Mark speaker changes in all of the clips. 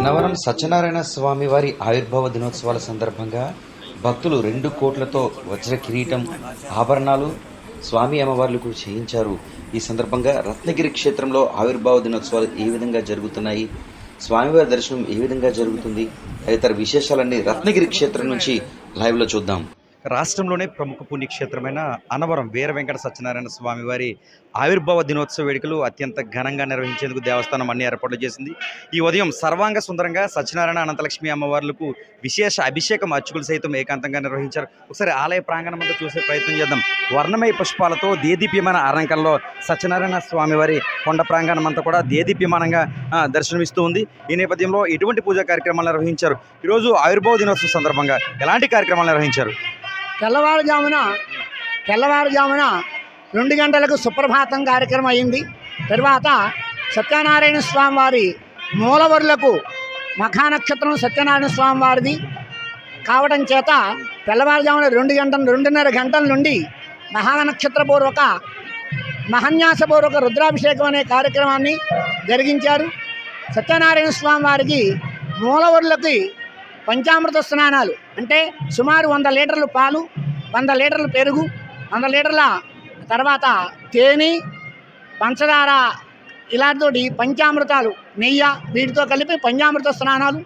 Speaker 1: అన్నవరం సత్యనారాయణ స్వామి వారి ఆవిర్భావ దినోత్సవాల సందర్భంగా భక్తులు రెండు కోట్లతో వజ్ర కిరీటం ఆభరణాలు స్వామి అమ్మవార్లకు చేయించారు. ఈ సందర్భంగా రత్నగిరి క్షేత్రంలో ఆవిర్భావ దినోత్సవాలు ఏ విధంగా జరుగుతున్నాయి స్వామివారి దర్శనం ఏ విధంగా జరుగుతుంది తదితర విశేషాలన్నీ రత్నగిరి క్షేత్రం నుంచి లైవ్లో చూద్దాం. రాష్ట్రంలోనే ప్రముఖ పుణ్యక్షేత్రమైన అనవరం వీర వెంకట సత్యనారాయణ స్వామి వారి ఆవిర్భావ దినోత్సవ వేడుకలు అత్యంత ఘనంగా నిర్వహించేందుకు దేవస్థానం అన్ని ఏర్పాట్లు చేసింది. ఈ ఉదయం సర్వాంగ సుందరంగా సత్యనారాయణ అనంతలక్ష్మి అమ్మవార్లకు విశేష అభిషేకం అర్చకులు సైతం ఏకాంతంగా నిర్వహించారు. ఒకసారి ఆలయ ప్రాంగణం అంతా చూసే ప్రయత్నం చేద్దాం. వర్ణమయ పుష్పాలతో దేదీప్యమైన అలంకరణలో సత్యనారాయణ స్వామివారి కొండ ప్రాంగణం అంతా కూడా దేదీప్యమానంగా దర్శనమిస్తూ ఉంది. ఈ నేపథ్యంలో ఎటువంటి పూజా కార్యక్రమాలు నిర్వహించారు. ఈరోజు ఆవిర్భావ దినోత్సవం సందర్భంగా ఎలాంటి కార్యక్రమాలు నిర్వహించారు?
Speaker 2: తెల్లవారుజామున తెల్లవారుజామున రెండు గంటలకు సుప్రభాతం కార్యక్రమం అయింది. తర్వాత సత్యనారాయణ స్వామి వారి మూలవరులకు మఖానక్షత్రం సత్యనారాయణ స్వామి వారిది. కావడం చేత తెల్లవారుజామున రెండు గంటల రెండున్నర గంటల నుండి మహానక్షత్రపూర్వక మహన్యాసపూర్వక రుద్రాభిషేకం అనే కార్యక్రమాన్ని జరిగించారు. సత్యనారాయణ స్వామి వారికి మూలవరులకి పంచామృత స్నానాలు అంటే సుమారు వంద లీటర్లు పాలు వంద లీటర్లు పెరుగు వంద లీటర్ల తర్వాత తేనె పంచదార ఇలాంటితోటి పంచామృతాలు నెయ్యి వీటితో కలిపి పంచామృత స్నానాలు.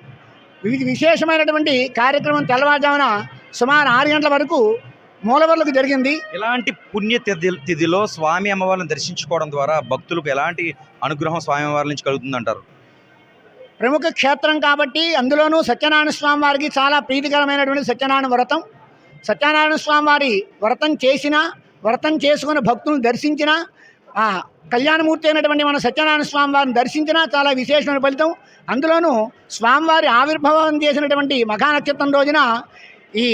Speaker 2: వీటి విశేషమైనటువంటి కార్యక్రమం తెల్లవారుజామున సుమారు ఆరు గంటల వరకు మూలవర్లకు జరిగింది.
Speaker 1: ఎలాంటి పుణ్య తిథిలో స్వామి అమ్మవారిని దర్శించుకోవడం ద్వారా భక్తులకు ఎలాంటి అనుగ్రహం స్వామి అమ్మవారి నుంచి కలుగుతుందంటారు?
Speaker 2: ప్రముఖ క్షేత్రం కాబట్టి అందులోనూ సత్యనారాయణ స్వామి వారికి చాలా ప్రీతికరమైనటువంటి సత్యనారాయణ వ్రతం. సత్యనారాయణ స్వామి వారి వ్రతం చేసిన వ్రతం చేసుకుని భక్తులను దర్శించిన ఆ కళ్యాణమూర్తి అయినటువంటి మన సత్యనారాయణ స్వామి వారిని దర్శించినా చాలా విశేషమైన ఫలితం. అందులోనూ స్వామివారి ఆవిర్భావం చేసినటువంటి మఘానక్షత్రం రోజున ఈ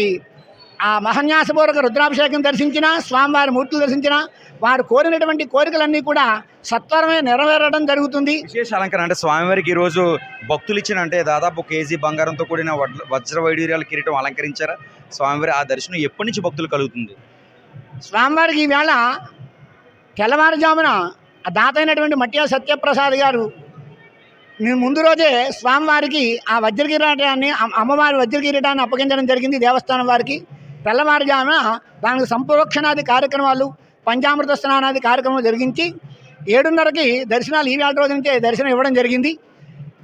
Speaker 2: ఆ మహన్యాసపూర్వక రుద్రాభిషేకం దర్శించిన స్వామివారి మూర్తులు దర్శించిన వారు కోరినటువంటి కోరికలన్నీ కూడా సత్వరమే నెరవేరడం జరుగుతుంది.
Speaker 1: విశేష అలంకరణ అంటే స్వామివారికి ఈరోజు భక్తులు ఇచ్చిన అంటే దాదాపు కేజీ బంగారంతో కూడిన వజ్ర వైడూర్యాల కిరీటం అలంకరించారా? స్వామివారి ఆ దర్శనం ఎప్పటి నుంచి భక్తులు కలుగుతుంది?
Speaker 2: స్వామివారికి ఈవేళ తెల్లవారుజామున ఆ దాత అయినటువంటి మట్టియా సత్యప్రసాద్ గారు ముందు రోజే స్వామివారికి ఆ వజ్రకిరీటాన్ని అమ్- అమ్మవారి వజ్రకిరీటాన్ని అప్పగించడం జరిగింది దేవస్థానం వారికి. తెల్లవారుజామున దానికి సంప్రోక్షణాది కార్యక్రమాలు పంచామృత స్నానాది కార్యక్రమం జరిగించి ఏడున్నరకి దర్శనాలు ఈవేళ రోజు నుంచే దర్శనం ఇవ్వడం జరిగింది.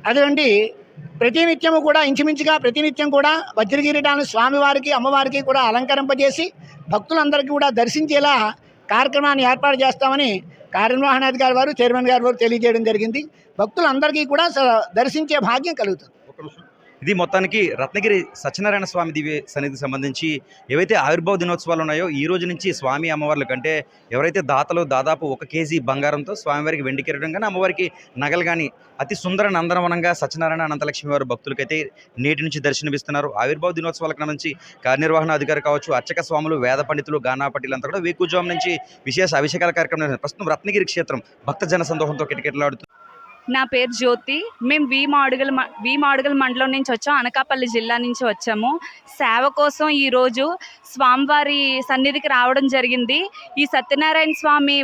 Speaker 2: అటువంటి ప్రతినిత్యము కూడా ఇంచుమించుగా ప్రతినిత్యం కూడా వజ్రకిరీటాన్ని స్వామివారికి అమ్మవారికి కూడా అలంకరింపజేసి భక్తులందరికీ కూడా దర్శించేలా కార్యక్రమాన్ని ఏర్పాటు చేస్తామని కార్యనిర్వహణాధికారి వారు చైర్మన్ గారు వారు తెలియజేయడం జరిగింది. భక్తులందరికీ కూడా స- దర్శించే భాగ్యం కలుగుతుంది.
Speaker 1: ఇది మొత్తానికి రత్నగిరి సత్యనారాయణ స్వామి దివ్య సన్నిధికి సంబంధించి ఏవైతే ఆవిర్భావ దినోత్సవాలు ఉన్నాయో ఈ రోజు నుంచి స్వామి అమ్మవార్ల కంటే ఎవరైతే దాతలు దాదాపు ఒక కేజీ బంగారంతో స్వామివారికి వెండి కిరడం కానీ అమ్మవారికి నగలు కానీ అతి సుందర నందనవనంగా సత్యనారాయణ అనంతలక్ష్మి వారి భక్తులకైతే నేటి నుంచి దర్శనమిస్తున్నారు. ఆవిర్భావ దినోత్సవాలకు నుంచి కార్యనిర్వహణ అధికారి కావచ్చు అర్చక స్వాములు వేద పండితులు గానా పట్టిలంతా కూడా వేకుజాం నుంచి విశేష అభిషేకాల కార్యక్రమం ప్రస్తుతం రత్నగిరి క్షేత్రం భక్త జన సందోహంతో కిటకిటలాడుతుంది
Speaker 3: నా పేరు జ్యోతి. మేము వి మాడుగల వి మాడుగల మండలం నుంచి వచ్చాం. అనకాపల్లి జిల్లా నుంచి వచ్చాము. సేవ కోసం ఈరోజు స్వామివారి సన్నిధికి రావడం జరిగింది. ఈ సత్యనారాయణ స్వామి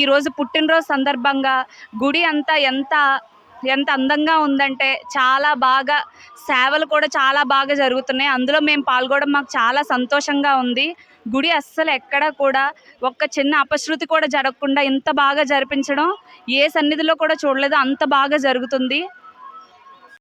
Speaker 3: ఈరోజు పుట్టినరోజు సందర్భంగా గుడి అంతా ఎంత ఎంత అందంగా ఉందంటే చాలా బాగా సేవలు కూడా చాలా బాగా జరుగుతున్నాయి. అందులో మేము పాల్గొనడం మాకు చాలా సంతోషంగా ఉంది. గుడి అస్సలు ఎక్కడ కూడా ఒక్క చిన్న అపశృతి కూడా జరగకుండా ఇంత బాగా జరిపించడం ఏ సన్నిధిలో కూడా చూడలేదు. అంత బాగా జరుగుతుంది.